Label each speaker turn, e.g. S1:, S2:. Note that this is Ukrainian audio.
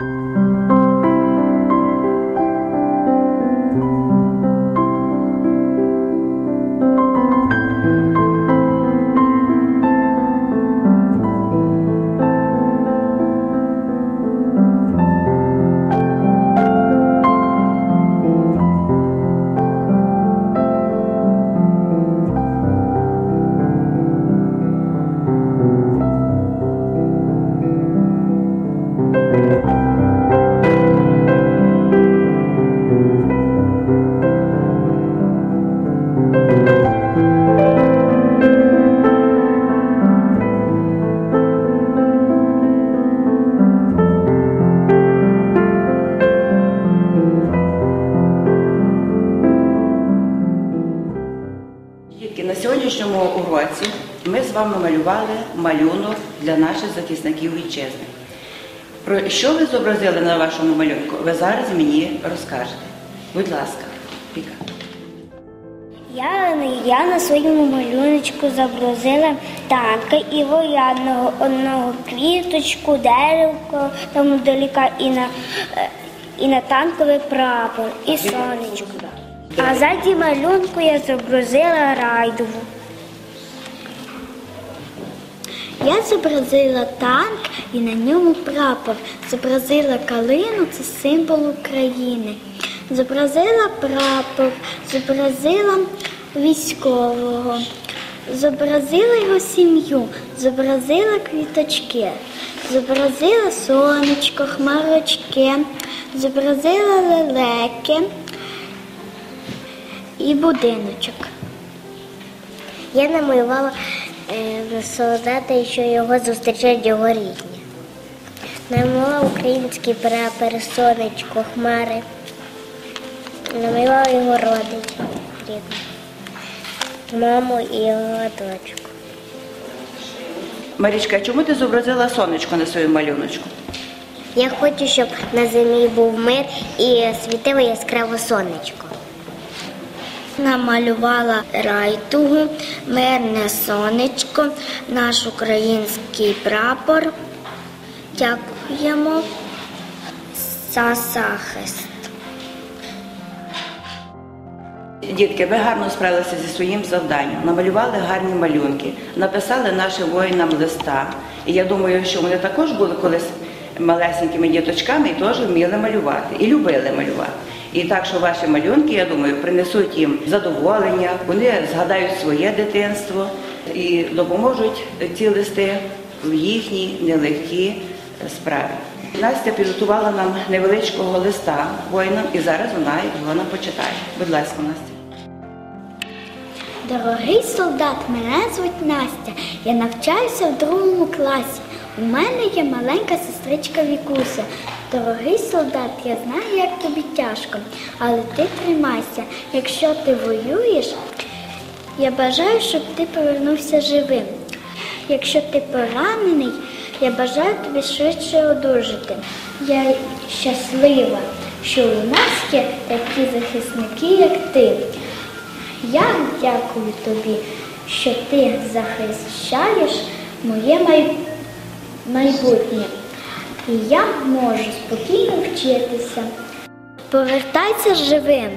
S1: 嗯。Дітки, на сьогоднішньому уроці ми з вами малювали малюнок для наших захисників вітчизни. Про що ви зобразили на вашому малюнку? Ви зараз мені розкажете. Будь ласка, Віка.
S2: Я, я на своєму малюночку зобразила танка і воєнного, одного квіточку, деревко там далека і на, е, і на танковий прапор, і сонечко. А ззаді малюнку я зобразила райдову. Я зобразила танк і на ньому прапор. Зобразила калину, це символ України. Зобразила прапор, зобразила військового, зобразила його сім'ю, зобразила квіточки, зобразила сонечко, хмарочки, зобразила лелеки і будиночок. Я намалювала е, солдата, що його зустрічають його рідні. Намалювала український прапор, сонечко, хмари. Намалювала його родичів рідних. Маму і його дочку.
S1: Марічка, а чому ти зобразила сонечко на своєму малюночку?
S2: Я хочу, щоб на землі був мир і світило яскраво сонечко. Намалювала райтугу, мирне сонечко, наш український прапор. Дякуємо за захист.
S1: Дітки, ви гарно справилися зі своїм завданням, намалювали гарні малюнки, написали нашим воїнам листа. І я думаю, що вони також були колись малесенькими діточками і теж вміли малювати і любили малювати. І так, що ваші малюнки, я думаю, принесуть їм задоволення, вони згадають своє дитинство і допоможуть ці листи в їхній нелегкій справі. Настя підготувала нам невеличкого листа воїнам, і зараз вона його нам почитає. Будь ласка, Настя.
S2: Дорогий солдат, мене звуть Настя. Я навчаюся в другому класі. У мене є маленька сестричка Вікуся. Дорогий солдат, я знаю, як тобі тяжко, але ти тримайся. Якщо ти воюєш, я бажаю, щоб ти повернувся живим. Якщо ти поранений, я бажаю тобі швидше одужати. Я щаслива, що у нас є такі захисники, як ти. Я дякую тобі, що ти захищаєш моє май... майбутнє. І я можу спокійно вчитися. Повертайся живим.